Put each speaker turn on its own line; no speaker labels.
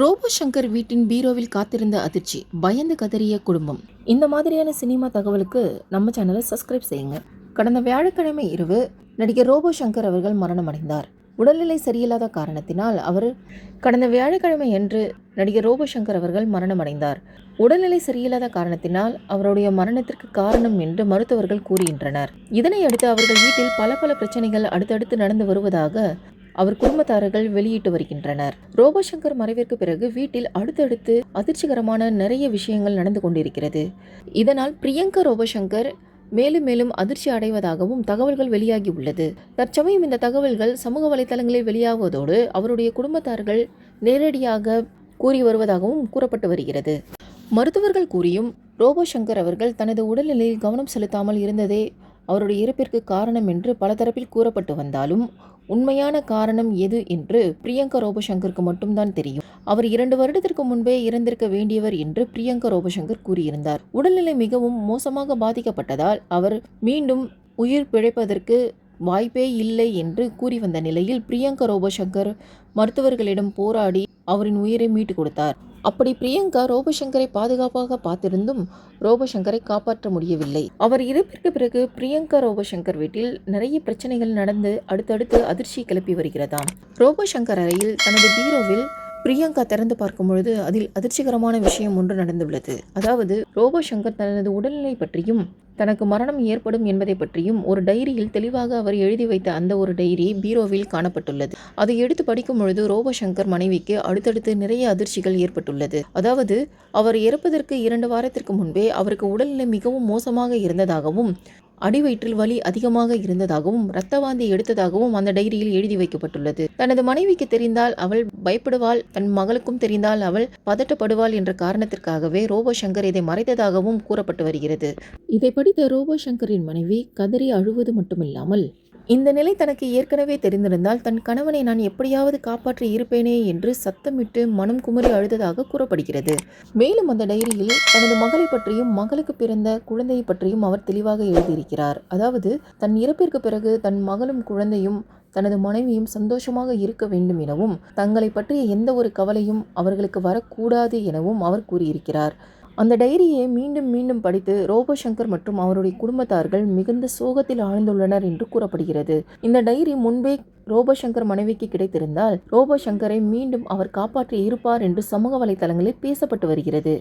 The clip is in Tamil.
ரோபோ சங்கர் வீட்டின் பீரோவில் காத்திருந்த அதிர்ச்சி பயந்து கதறிய குடும்பம். இந்த மாதிரியான சினிமா தகவலுக்கு நம்ம சேனலை சப்ஸ்கிரைப் செய்யுங்க. கடந்த வியாழக்கிழமை இரவு நடிகர் ரோபோ சங்கர் அவர்கள் மரணமடைந்தார். உடல்நிலை சரியில்லாத காரணத்தினால் அவர் கடந்த வியாழக்கிழமை அன்று நடிகர் ரோபோ சங்கர் அவர்கள் மரணமடைந்தார். உடல்நிலை சரியில்லாத காரணத்தினால் அவருடைய மரணத்திற்கு காரணம் என்று மருத்துவர்கள் கூறுகின்றனர். இதனை அடுத்து அவர்கள் வீட்டில் பல பல பிரச்சனைகள் அடுத்தடுத்து நடந்து வருவதாக அவர் குடும்பத்தாரர்கள் வெளியிட்டு வருகின்றனர். ரோபோசங்கர் மறைவிற்கு பிறகு வீட்டில் அடுத்தடுத்து அதிர்ச்சிகரமான நிறைய விஷயங்கள் நடந்து கொண்டிருக்கிறது. இதனால் பிரியங்கா ரோபோசங்கர் மேலும் மேலும் அதிர்ச்சி அடைவதாகவும் தகவல்கள் வெளியாகி உள்ளது. தற்சமயம் இந்த தகவல்கள் சமூக வலைதளங்களில் வெளியாவதோடு அவருடைய குடும்பத்தார்கள் நேரடியாக கூறி வருவதாகவும் கூறப்பட்டு வருகிறது. மருத்துவர்கள் கூறியும் ரோபோ சங்கர் அவர்கள் தனது உடல்நிலையில் கவனம் செலுத்தாமல் இருந்ததே அவருடைய இறப்பிற்கு காரணம் என்று பல தரப்பில் கூறப்பட்டு வந்தாலும் உண்மையான காரணம் எது என்று பிரியங்கா ரோபசங்கருக்கு மட்டும்தான் தெரியும். அவர் இரண்டு வருடத்திற்கு முன்பே இறந்திருக்க வேண்டியவர் என்று பிரியங்கா ரோபசங்கர் கூறியிருந்தார். உடல்நிலை மிகவும் மோசமாக பாதிக்கப்பட்டதால் அவர் மீண்டும் உயிர் பிழைப்பதற்கு வாய்ப்பே இல்லை என்று கூறி வந்த நிலையில் பிரியங்கா ரோபசங்கர் மருத்துவர்களிடம் போராடி அவரின் உயிரை மீட்டு கொடுத்தார். அப்படி பிரியங்கா ரோபசங்கரை பாதுகாப்பாக பார்த்திருந்தும் ரோபசங்கரை காப்பாற்ற முடியவில்லை. அவர் இறப்பிற்கு பிறகு பிரியங்கா ரோபசங்கர் வீட்டில் நிறைய பிரச்சனைகள் நடந்து அடுத்தடுத்து அதிர்ச்சி கிளப்பி வருகிறதாம். ரோபசங்கர் அறையில் தனது பீரோவில் பிரியங்கா திறந்து பார்க்கும் பொழுது அதில் அதிர்ச்சிகரமான விஷயம் ஒன்று நடந்துள்ளது. அதாவது ரோபோ சங்கர் தனது உடல்நிலை பற்றியும் தனக்கு மரணம் ஏற்படும் என்பதை பற்றியும் ஒரு டைரியில் தெளிவாக அவர் எழுதி வைத்த அந்த ஒரு டைரி பீரோவில் காணப்பட்டுள்ளது. அதை எடுத்து படிக்கும் பொழுது ரோபசங்கர் மனைவிக்கு அடுத்தடுத்து நிறைய அதிர்ச்சிகள் ஏற்பட்டுள்ளது. அதாவது அவர் இறப்பதற்கு இரண்டு வாரத்திற்கு முன்பே அவருக்கு உடல்நிலை மிகவும் மோசமாக இருந்ததாகவும் அடிவயிற்றில் வலி அதிகமாக இருந்ததாகவும் ரத்தவாந்தி எடுத்ததாகவும் அந்த டைரியில் எழுதி வைக்கப்பட்டுள்ளது. தனது மனைவிக்கு தெரிந்தால் அவள் பயப்படுவாள் தன் மகளுக்கும் தெரிந்தால் அவள் பதட்டப்படுவாள் என்ற காரணத்திற்காகவே ரோபோ சங்கர் இதை மறைத்ததாகவும் கூறப்பட்டு வருகிறது. இதை படித்த ரோபோ சங்கரின் மனைவி கதறி அழுவது மட்டுமில்லாமல் இந்த நிலை தனக்கு ஏற்கனவே தெரிந்திருந்தால் தன் கணவனை நான் எப்படியாவது காப்பாற்றி இருப்பேனே என்று சத்தமிட்டு மனம் குமரி அழுததாக கூறப்படுகிறது. மேலும் அந்த டைரியில் தனது மகளை பற்றியும் மகளுக்கு பிறந்த குழந்தையை பற்றியும் அவர் தெளிவாக எழுதியிருக்கிறார். அதாவது தன் இறப்பிற்கு பிறகு தன் மகளும் குழந்தையும் தனது மனைவியும் சந்தோஷமாக இருக்க வேண்டும் எனவும் தங்களை பற்றிய எந்த ஒரு கவலையும் அவர்களுக்கு வரக்கூடாது எனவும் அவர் கூறியிருக்கிறார். அந்த டைரியை மீண்டும் மீண்டும் படித்து ரோபோசங்கர் மற்றும் அவருடைய குடும்பத்தார்கள் மிகுந்த சோகத்தில் ஆழ்ந்துள்ளனர் என்று கூறப்படுகிறது. இந்த டைரி முன்பே ரோபோசங்கர் மனைவிக்கு கிடைத்திருந்தால் ரோபோசங்கரை மீண்டும் அவர் காப்பாற்றி இருப்பார் என்று சமூக வலைதளங்களில் பேசப்பட்டு வருகிறது.